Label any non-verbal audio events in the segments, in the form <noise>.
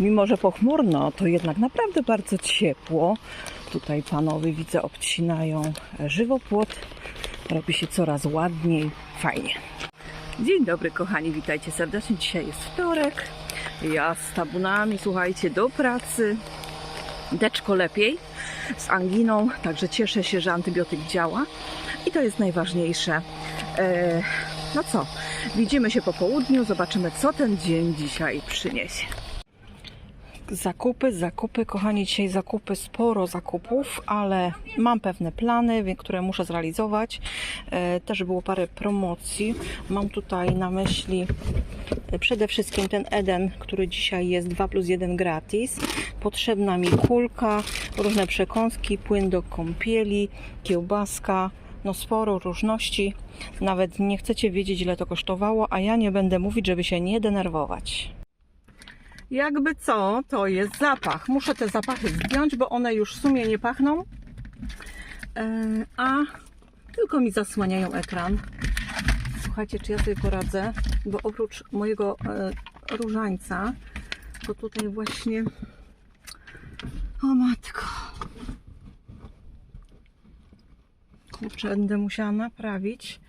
mimo że pochmurno, to jednak naprawdę bardzo ciepło. Tutaj panowie widzę obcinają żywopłot. Robi się coraz ładniej, fajnie. Dzień dobry kochani, witajcie serdecznie. Dzisiaj jest wtorek. Ja z tabunami, słuchajcie, do pracy. Deczko lepiej, z anginą, także cieszę się, że antybiotyk działa. I to jest najważniejsze. E, no co, widzimy się po południu, zobaczymy co ten dzień dzisiaj przyniesie. Zakupy, zakupy, kochani, dzisiaj zakupy, sporo zakupów, ale mam pewne plany, które muszę zrealizować. E, Też było parę promocji. Mam tutaj na myśli e, przede wszystkim ten Eden, który dzisiaj jest 2 plus 1 gratis. Potrzebna mi kulka, różne przekąski, płyn do kąpieli, kiełbaska, no sporo różności. Nawet nie chcecie wiedzieć, ile to kosztowało, a ja nie będę mówić, żeby się nie denerwować. Jakby co, to jest zapach. Muszę te zapachy zdjąć, bo one już w sumie nie pachną, E, a tylko mi zasłaniają ekran. Słuchajcie, czy ja sobie poradzę, bo oprócz mojego e, różańca, to tutaj właśnie. O matko. Kurczę, będę musiała naprawić,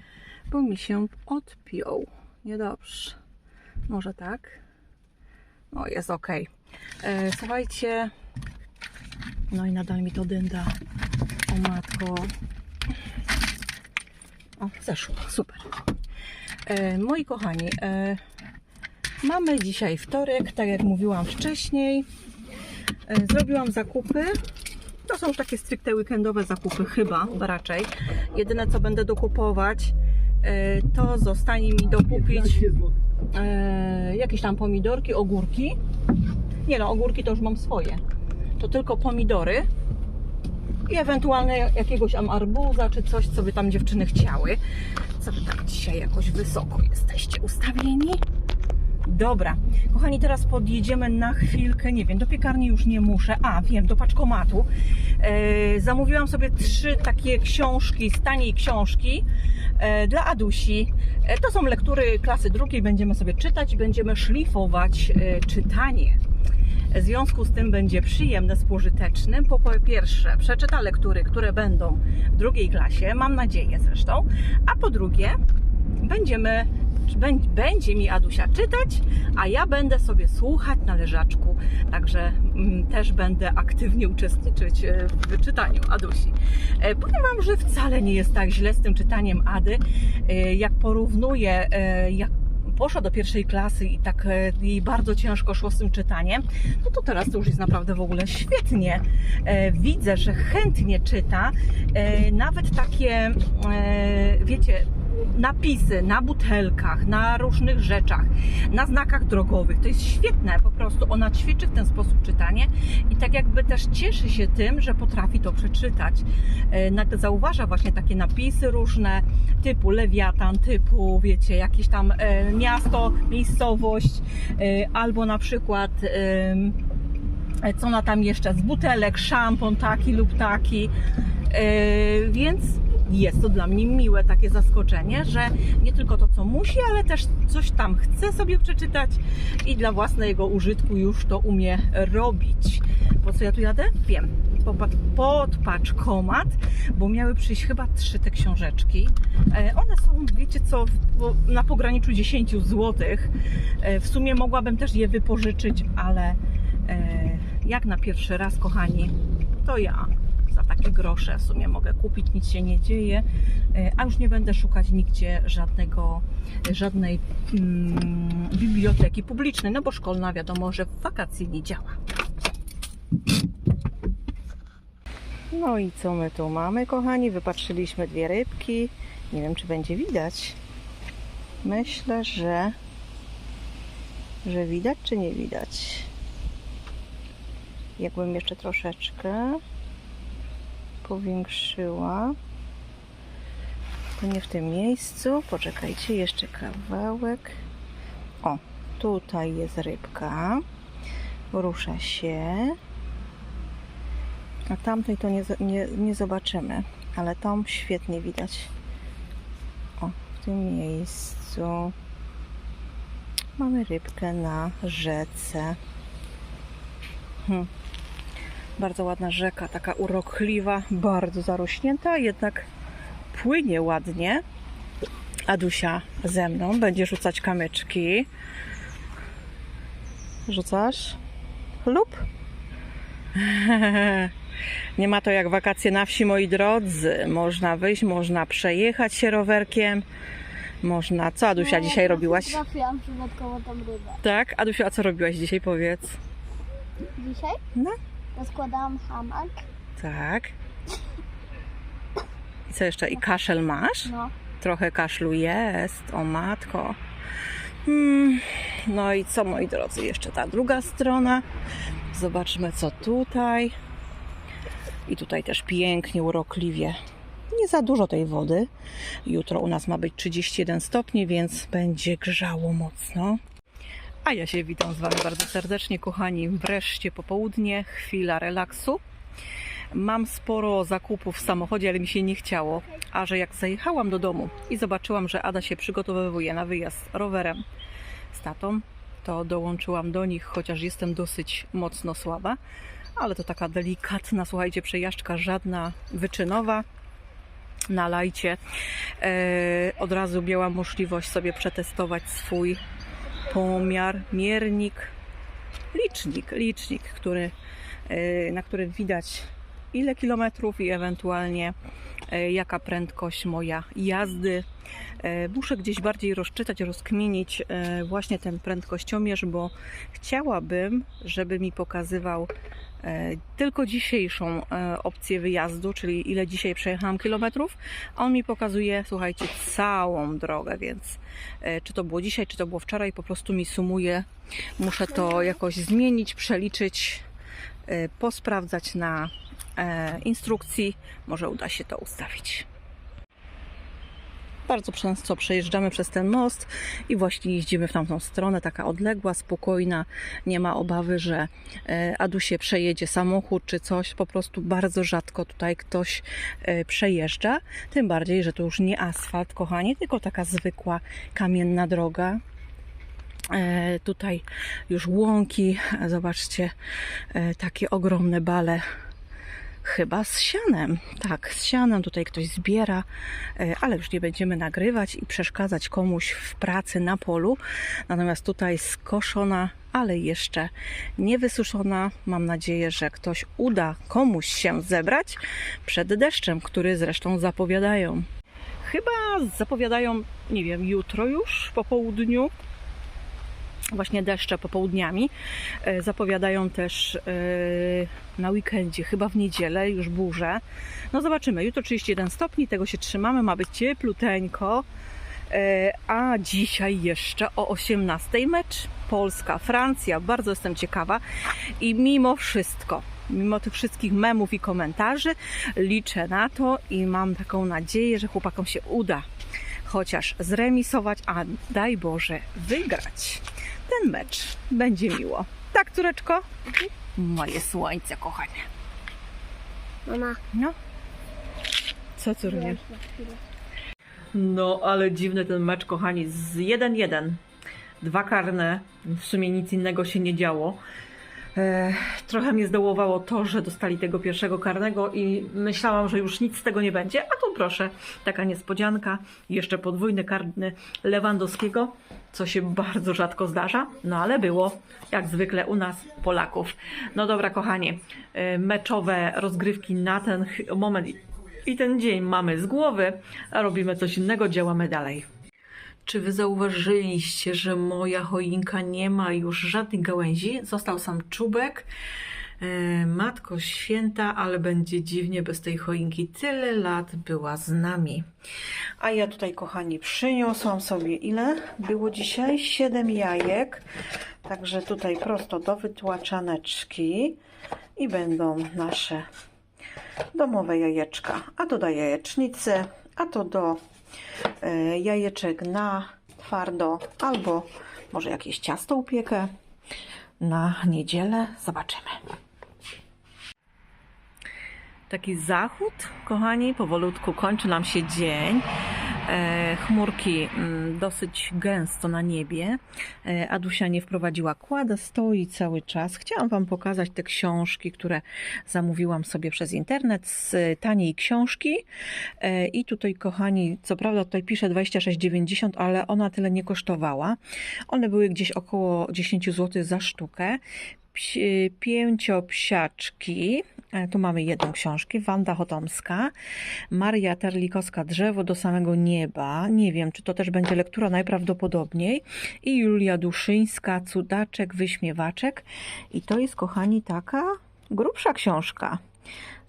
bo mi się odpiął. Niedobrze. Może tak? No, jest ok. E, słuchajcie. No i nadal mi to dynda. O matko. O, zeszło. Super. E, moi kochani, e, mamy dzisiaj wtorek, tak jak mówiłam wcześniej. E, zrobiłam zakupy. To są takie stricte weekendowe zakupy, chyba raczej. Jedyne co będę dokupować, to zostanie mi dokupić e, jakieś tam pomidorki, ogórki. Nie no, ogórki to już mam swoje. To tylko pomidory i ewentualnie jakiegoś tam arbuza czy coś, co by tam dziewczyny chciały. Co wy tak dzisiaj jakoś wysoko jesteście ustawieni? Dobra, kochani, teraz podjedziemy na chwilkę, nie wiem, do piekarni już nie muszę, a wiem, do paczkomatu. E, zamówiłam sobie trzy takie książki, z taniej książki e, dla Adusi. E, to są lektury klasy drugiej, będziemy sobie czytać będziemy szlifować e, czytanie. W związku z tym będzie przyjemne z pożytecznym. Po pierwsze, przeczyta lektury, które będą w drugiej klasie, mam nadzieję zresztą, a po drugie, będziemy, bę- będzie mi Adusia czytać, a ja będę sobie słuchać na leżaczku, także mm, też będę aktywnie uczestniczyć e, w czytaniu Adusi. E, Powiem Wam, że wcale nie jest tak źle z tym czytaniem Ady, E, jak porównuję, jak poszła do pierwszej klasy i tak jej bardzo ciężko szło z tym czytaniem, no to teraz to już jest naprawdę w ogóle świetnie. Widzę, że chętnie czyta, nawet takie, wiecie, napisy na butelkach, na różnych rzeczach, na znakach drogowych. To jest świetne, po prostu ona ćwiczy w ten sposób czytanie i tak jakby też cieszy się tym, że potrafi to przeczytać. E, Zauważa właśnie takie napisy różne, typu lewiatan, typu, wiecie, jakieś tam e, miasto, miejscowość, e, albo na przykład co ona tam jeszcze, z butelek, szampon taki lub taki. Więc jest to dla mnie miłe takie zaskoczenie, że nie tylko to, co musi, ale też coś tam chce sobie przeczytać i dla własnego użytku już to umie robić. Po co ja tu jadę? Wiem. Pod, pod paczkomat, bo miały przyjść chyba trzy te książeczki. E, One są, wiecie co, na pograniczu 10 zł. W sumie mogłabym też je wypożyczyć, ale e, jak na pierwszy raz, kochani, to ja takie grosze w sumie mogę kupić, nic się nie dzieje, e, a już nie będę szukać nigdzie żadnego, żadnej mm, biblioteki publicznej, no bo szkolna wiadomo, że w wakacje nie działa. No i co my tu mamy, kochani? Wypatrzyliśmy dwie rybki. Nie wiem, czy będzie widać. Myślę, że, że widać, czy nie widać. Jakbym jeszcze troszeczkę powiększyła. To nie w tym miejscu. Poczekajcie, jeszcze kawałek. O, tutaj jest rybka. Rusza się. A tamtej to nie, nie, nie zobaczymy, ale tą świetnie widać. O, w tym miejscu mamy rybkę na rzece. Mhm. Bardzo ładna rzeka, taka urokliwa, bardzo zarośnięta, jednak płynie ładnie. Adusia ze mną będzie rzucać kamyczki. Rzucasz? Lub? <laughs> Nie ma to jak wakacje na wsi, moi drodzy. Można wyjść, można przejechać się rowerkiem. Można. Co Adusia No, dzisiaj ja robiłaś? Trafiłam przypadkowo tą rybę. Tak? Adusiu, a co robiłaś dzisiaj, powiedz? Dzisiaj No. Rozkładałam hamak. Tak. I co jeszcze? I kaszel masz? No. Trochę kaszlu jest, o matko. Hmm. No i co, moi drodzy, jeszcze ta druga strona. Zobaczmy, co tutaj. I tutaj też pięknie, urokliwie. Nie za dużo tej wody. Jutro u nas ma być 31 stopni, więc będzie grzało mocno. A ja się witam z Wami bardzo serdecznie, kochani. Wreszcie popołudnie, chwila relaksu. Mam sporo zakupów w samochodzie, ale mi się nie chciało. A że jak zajechałam do domu i zobaczyłam, że Ada się przygotowywuje na wyjazd rowerem z tatą, to dołączyłam do nich, chociaż jestem dosyć mocno słaba. Ale to taka delikatna, słuchajcie, przejażdżka, żadna wyczynowa na lajcie. E, od razu miałam możliwość sobie przetestować swój pomiar, miernik, licznik, licznik, który, e, na którym widać ile kilometrów i ewentualnie e, jaka prędkość moja jazdy. E, Muszę gdzieś bardziej rozczytać, rozkminić e, właśnie ten prędkościomierz, bo chciałabym, żeby mi pokazywał tylko dzisiejszą opcję wyjazdu, czyli ile dzisiaj przejechałam kilometrów, a on mi pokazuje, słuchajcie, całą drogę, więc czy to było dzisiaj, czy to było wczoraj, po prostu mi sumuje. Muszę to jakoś zmienić, przeliczyć, posprawdzać na instrukcji. Może uda się to ustawić. Bardzo często przejeżdżamy przez ten most i właśnie jeździmy w tamtą stronę, taka odległa, spokojna. Nie ma obawy, że e, Adusie przejedzie samochód czy coś. Po prostu bardzo rzadko tutaj ktoś e, przejeżdża. Tym bardziej, że to już nie asfalt, kochani, tylko taka zwykła kamienna droga. E, tutaj już łąki, zobaczcie, e, takie ogromne bale Chyba z sianem. Tak, z sianem tutaj ktoś zbiera, e, ale już nie będziemy nagrywać i przeszkadzać komuś w pracy na polu. Natomiast tutaj skoszona, ale jeszcze nie wysuszona. Mam nadzieję, że ktoś uda komuś się zebrać przed deszczem, który zresztą zapowiadają. Chyba zapowiadają, nie wiem, jutro już po południu właśnie deszcze popołudniami. E, Zapowiadają też e, na weekendzie, chyba w niedzielę, już burze. No zobaczymy. Jutro 31 stopni, tego się trzymamy, ma być ciepluteńko. E, A dzisiaj jeszcze o 18 mecz Polska-Francja. Bardzo jestem ciekawa i mimo wszystko, mimo tych wszystkich memów i komentarzy, liczę na to i mam taką nadzieję, że chłopakom się uda chociaż zremisować, a daj Boże wygrać ten mecz. Będzie miło. Tak, córeczko? Moje słońce, kochanie. Mama, No. Co, córnie? No, ale dziwny ten mecz, kochani. Z 1-1. Dwa karne. W sumie nic innego się nie działo. E, trochę mnie zdołowało to, że dostali tego pierwszego karnego i myślałam, że już nic z tego nie będzie. A tu proszę, taka niespodzianka. Jeszcze podwójny karny Lewandowskiego, co się bardzo rzadko zdarza. No ale było, jak zwykle u nas, Polaków. No dobra, kochanie, e, meczowe rozgrywki na ten moment i ten dzień mamy z głowy, a robimy coś innego, działamy dalej. Czy wy zauważyliście, że moja choinka nie ma już żadnych gałęzi? Został sam czubek. E, Matko święta, ale będzie dziwnie bez tej choinki. Tyle lat była z nami. A ja tutaj, kochani, przyniosłam sobie ile? Było dzisiaj? Siedem jajek. Także tutaj prosto do wytłaczaneczki. I będą nasze domowe jajeczka, a to do jajecznicy, a to do jajeczek na twardo, albo może jakieś ciasto upiekę na niedzielę. Zobaczymy. Taki zachód, kochani, powolutku kończy nam się dzień. E, chmurki mm, dosyć gęsto na niebie. E, Adusia nie wprowadziła kłada, stoi cały czas. Chciałam Wam pokazać te książki, które zamówiłam sobie przez internet z taniej książki. E, I tutaj, kochani, co prawda tutaj pisze 26,90, ale ona tyle nie kosztowała. One były gdzieś około 10 zł za sztukę. Psi- Pięciopsiaczki. E, Tu mamy jedną książkę. Wanda Chotomska. Maria Terlikowska Drzewo do samego nieba. Nie wiem, czy to też będzie lektura najprawdopodobniej. I Julia Duszyńska Cudaczek, Wyśmiewaczek. I to jest, kochani, taka grubsza książka.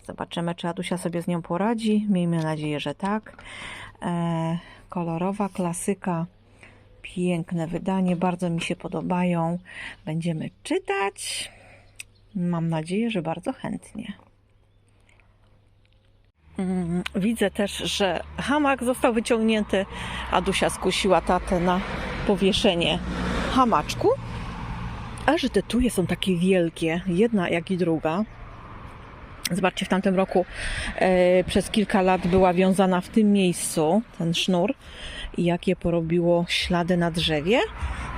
Zobaczymy, czy Adusia sobie z nią poradzi. Miejmy nadzieję, że tak. E, kolorowa klasyka. Piękne wydanie, bardzo mi się podobają. Będziemy czytać. Mam nadzieję, że bardzo chętnie. Mm, Widzę też, że hamak został wyciągnięty. Adusia skusiła tatę na powieszenie hamaczku. A że te tuje są takie wielkie, jedna jak i druga. Zobaczcie, w tamtym roku e, przez kilka lat była wiązana w tym miejscu ten sznur i jakie porobiło ślady na drzewie.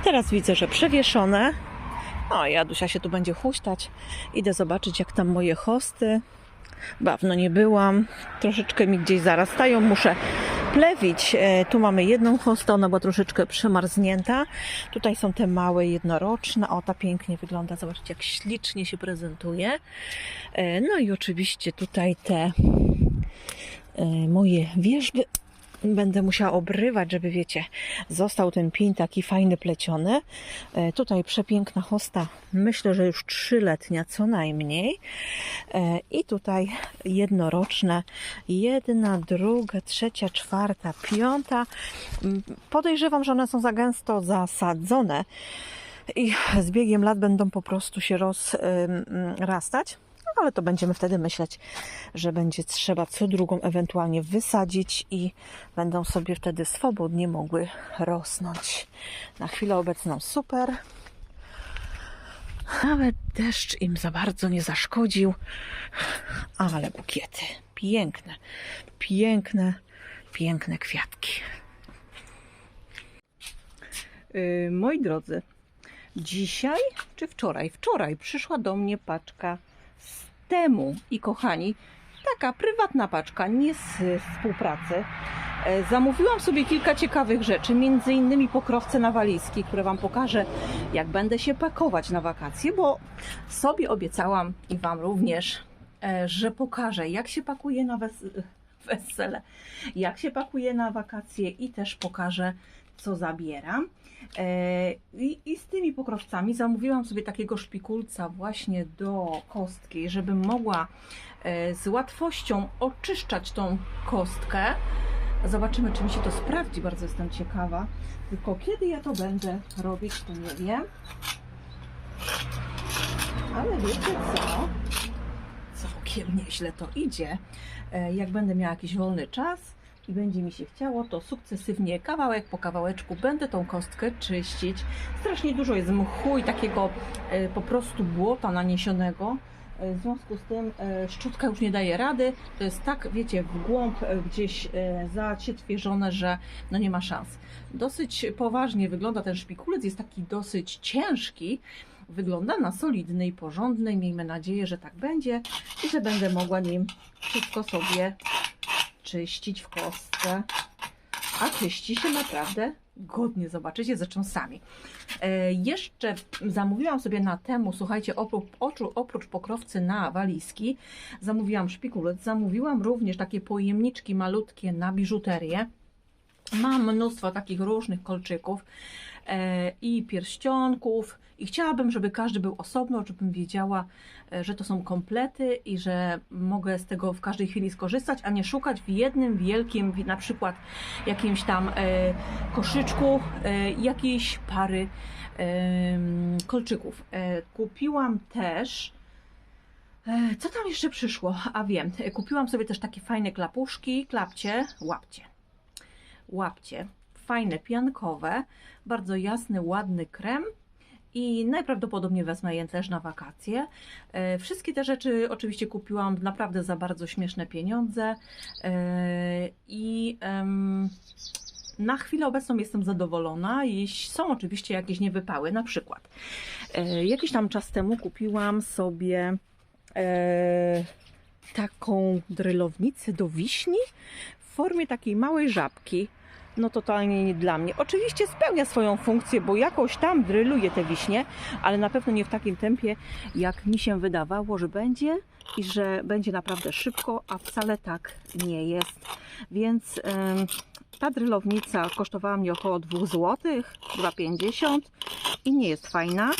Teraz widzę, że przewieszone. No i Adusia się tu będzie huśtać. Idę zobaczyć, jak tam moje hosty. Dawno nie byłam. Troszeczkę mi gdzieś zarastają. Muszę plewić. E, Tu mamy jedną hostę, ona była troszeczkę przemarznięta. Tutaj są te małe jednoroczne. O, ta pięknie wygląda. Zobaczcie, jak ślicznie się prezentuje. E, No i oczywiście tutaj te e, moje wierzby będę musiała obrywać, żeby wiecie, został ten pień taki fajny pleciony. E, Tutaj przepiękna hosta, myślę, że już trzyletnia co najmniej. E, I tutaj jednoroczne, jedna, druga, trzecia, czwarta, piąta. Mm, Podejrzewam, że one są za gęsto zasadzone i z biegiem lat będą po prostu się rozrastać. Ale to będziemy wtedy myśleć, że będzie trzeba co drugą ewentualnie wysadzić i będą sobie wtedy swobodnie mogły rosnąć. Na chwilę obecną super. Nawet deszcz im za bardzo nie zaszkodził. Ale bukiety. Piękne, piękne, piękne kwiatki. Yy, moi drodzy, dzisiaj czy wczoraj? Wczoraj przyszła do mnie paczka temu i kochani, taka prywatna paczka, nie z współpracy. E, Zamówiłam sobie kilka ciekawych rzeczy, między innymi pokrowce na walizki, które Wam pokażę, jak będę się pakować na wakacje, bo sobie obiecałam i Wam również, e, że pokażę, jak się pakuje na wes wesele, jak się pakuje na wakacje i też pokażę, co zabieram. E, I, I z tymi pokrowcami zamówiłam sobie takiego szpikulca właśnie do kostki, żebym mogła e, z łatwością oczyszczać tą kostkę. Zobaczymy, czy mi się to sprawdzi. Bardzo jestem ciekawa. Tylko kiedy ja to będę robić, to nie wiem. Ale wiecie co? Całkiem nieźle to idzie. E, Jak będę miała jakiś wolny czas i będzie mi się chciało, to sukcesywnie, kawałek po kawałeczku, będę tą kostkę czyścić. Strasznie dużo jest mchu i takiego e, po prostu błota naniesionego. E, W związku z tym e, szczotka już nie daje rady. To jest tak, wiecie, w głąb gdzieś e, zacietrwieżone, że no nie ma szans. Dosyć poważnie wygląda ten szpikulec, jest taki dosyć ciężki. Wygląda na solidny i porządny. Miejmy nadzieję, że tak będzie i że będę mogła nim wszystko sobie czyścić w kostce. A czyści się naprawdę godnie. Zobaczycie ze cząsami. E, jeszcze zamówiłam sobie na temu, słuchajcie, oprócz, oprócz pokrowcy na walizki, zamówiłam szpikulec, zamówiłam również takie pojemniczki malutkie na biżuterię. Mam mnóstwo takich różnych kolczyków i pierścionków i chciałabym, żeby każdy był osobno, żebym wiedziała, e, że to są komplety i że mogę z tego w każdej chwili skorzystać, a nie szukać w jednym wielkim, na przykład jakimś tam e, koszyczku e, jakiejś pary kolczyków. E, kupiłam też e, co tam jeszcze przyszło? A wiem, e, kupiłam sobie też takie fajne klapuszki, klapcie, łapcie łapcie. Fajne, piankowe, bardzo jasny, ładny krem i najprawdopodobniej wezmę je też na wakacje. E, Wszystkie te rzeczy oczywiście kupiłam naprawdę za bardzo śmieszne pieniądze e, i na chwilę obecną jestem zadowolona. Jeśli są oczywiście jakieś niewypały, na przykład e, jakiś tam czas temu kupiłam sobie taką drylownicę do wiśni w formie takiej małej żabki. No totalnie nie dla mnie. Oczywiście spełnia swoją funkcję, bo jakoś tam dryluje te wiśnie, ale na pewno nie w takim tempie, jak mi się wydawało, że będzie i że będzie naprawdę szybko, a wcale tak nie jest. Więc em, ta drylownica kosztowała mnie około 2 zł, 2,50 i nie jest fajna.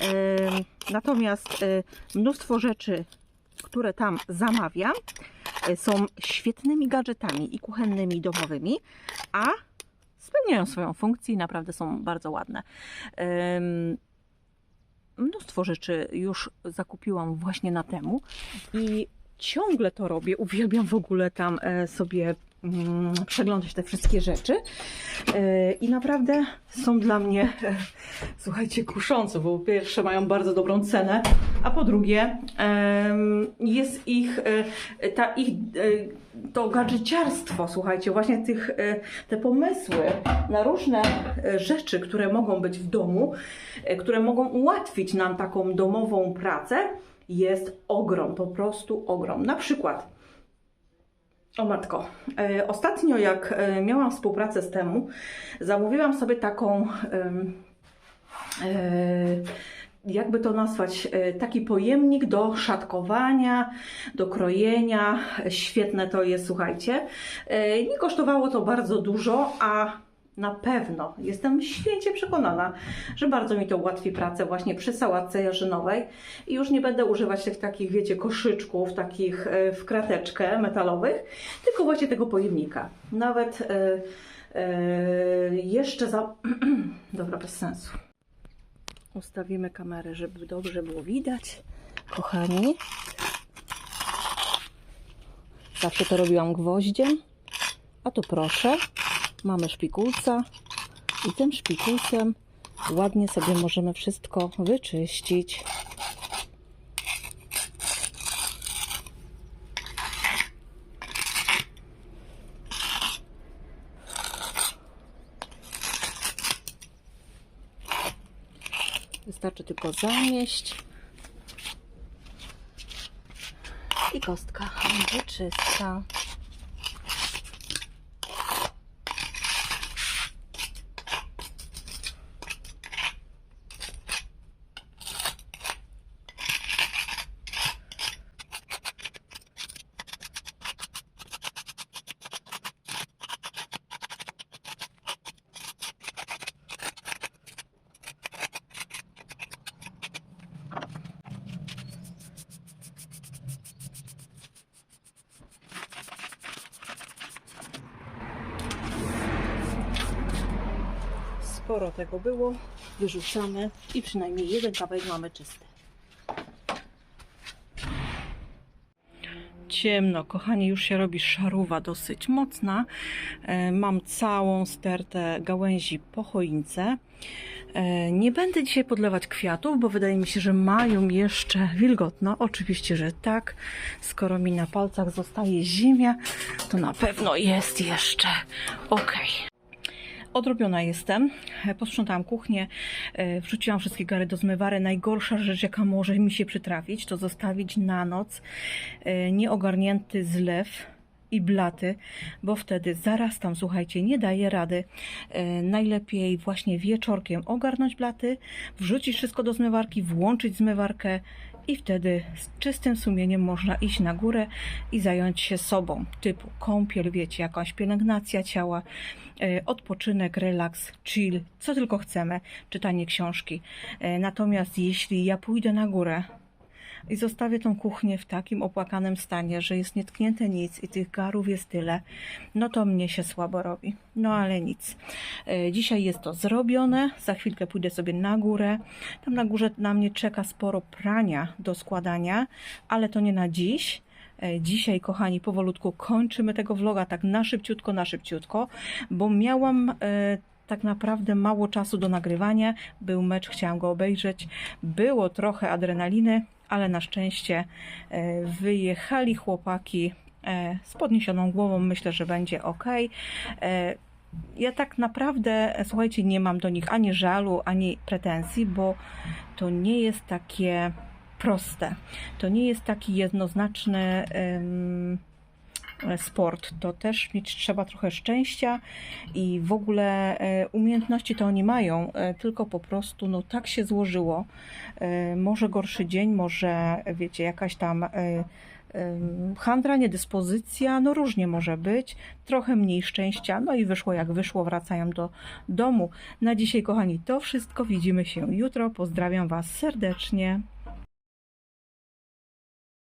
Em, Natomiast e, mnóstwo rzeczy, które tam zamawiam, e, są świetnymi gadżetami i kuchennymi, i domowymi, a spełniają swoją funkcję i naprawdę są bardzo ładne. Mnóstwo rzeczy już zakupiłam właśnie na temu i ciągle to robię. Uwielbiam w ogóle tam e, sobie przeglądać te wszystkie rzeczy. E, I naprawdę są dla mnie, <laughs> słuchajcie, kuszące, bo po pierwsze mają bardzo dobrą cenę, a po drugie jest ich, e, ta ich, e, to gadżeciarstwo, słuchajcie, właśnie tych, te pomysły na różne rzeczy, które mogą być w domu, które mogą ułatwić nam taką domową pracę, jest ogrom, po prostu ogrom. Na przykład o matko, e, ostatnio jak e, miałam współpracę z temu, zamówiłam sobie taką, e, jakby to nazwać, taki pojemnik do szatkowania, do krojenia. Świetne to jest, słuchajcie. Nie kosztowało to bardzo dużo, a na pewno jestem święcie przekonana, że bardzo mi to ułatwi pracę właśnie przy sałatce jarzynowej i już nie będę używać tych takich, wiecie, koszyczków, takich e, w krateczkę metalowych, tylko właśnie tego pojemnika. Nawet e, e, jeszcze za... <clears throat> Dobra, bez sensu. Ustawimy kamerę, żeby dobrze było widać. Kochani, zawsze to robiłam gwoździem, a tu proszę, mamy szpikulca i tym szpikulcem ładnie sobie możemy wszystko wyczyścić. Wystarczy tylko zamieść i kostka będzie czysta. Sporo tego było, wyrzucamy i przynajmniej jeden kawałek mamy czysty. Ciemno, kochani, już się robi szaruwa dosyć mocna. E, Mam całą stertę gałęzi po choince. E, Nie będę dzisiaj podlewać kwiatów, bo wydaje mi się, że mają jeszcze wilgotno. Oczywiście, że tak. Skoro mi na palcach zostaje ziemia, to na pewno jest jeszcze ok. Odrobiona jestem. Posprzątałam kuchnię, e, wrzuciłam wszystkie gary do zmywary. Najgorsza rzecz, jaka może mi się przytrafić, to zostawić na noc e, nieogarnięty zlew i blaty, bo wtedy zaraz tam, słuchajcie, nie daje rady. E, Najlepiej właśnie wieczorkiem ogarnąć blaty, wrzucić wszystko do zmywarki, włączyć zmywarkę i wtedy z czystym sumieniem można iść na górę i zająć się sobą, typu kąpiel, wiecie, jakaś pielęgnacja ciała, e, odpoczynek, relaks, chill, co tylko chcemy, czytanie książki. E, Natomiast jeśli ja pójdę na górę i zostawię tą kuchnię w takim opłakanym stanie, że jest nietknięte nic i tych garów jest tyle, no to mnie się słabo robi. No ale nic. E, Dzisiaj jest to zrobione. Za chwilkę pójdę sobie na górę. Tam na górze na mnie czeka sporo prania do składania, ale to nie na dziś. E, Dzisiaj, kochani, powolutku kończymy tego vloga tak na szybciutko, na szybciutko, bo miałam e, tak naprawdę mało czasu do nagrywania. Był mecz, chciałam go obejrzeć. Było trochę adrenaliny, ale na szczęście e, wyjechali chłopaki z podniesioną głową. Myślę, że będzie ok. Ja tak naprawdę, słuchajcie, nie mam do nich ani żalu, ani pretensji, bo to nie jest takie proste. To nie jest taki jednoznaczny sport. To też mieć trzeba trochę szczęścia i w ogóle e, umiejętności to oni mają, e, tylko po prostu no tak się złożyło. E, Może gorszy dzień, może wiecie, jakaś tam handra, niedyspozycja, no różnie może być, trochę mniej szczęścia, no i wyszło jak wyszło, wracają do domu. Na dzisiaj, kochani, to wszystko. Widzimy się jutro. Pozdrawiam Was serdecznie.